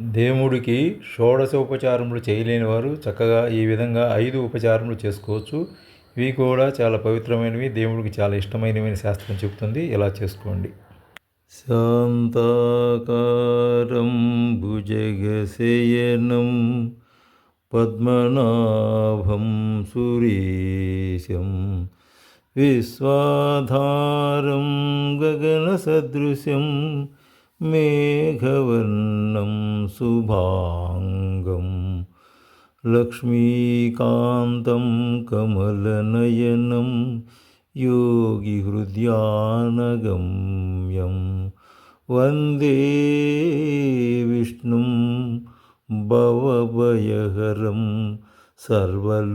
దేవుడికి షోడశ ఉపచారములు చేయలేని వారు చక్కగా ఈ విధంగా ఐదు ఉపచారములు చేసుకోవచ్చు. ఇవి కూడా చాలా పవిత్రమైనవి దేవుడికి చాలా ఇష్టమైనవి అని శాస్త్రం చెబుతుంది. ఇలా చేసుకోండి. శాంతాకారం భుజగశయనం పద్మనాభం సురేశం విశ్వాధారం గగనసదృశం മേഘവർണം ശുഭാംഗം ലക്ഷ്മീകാന്തം കമലനയനം योगिहृद्यानगम्यं वन्दे विष्णुं भवभयहरं सर्वलोकैकनादम्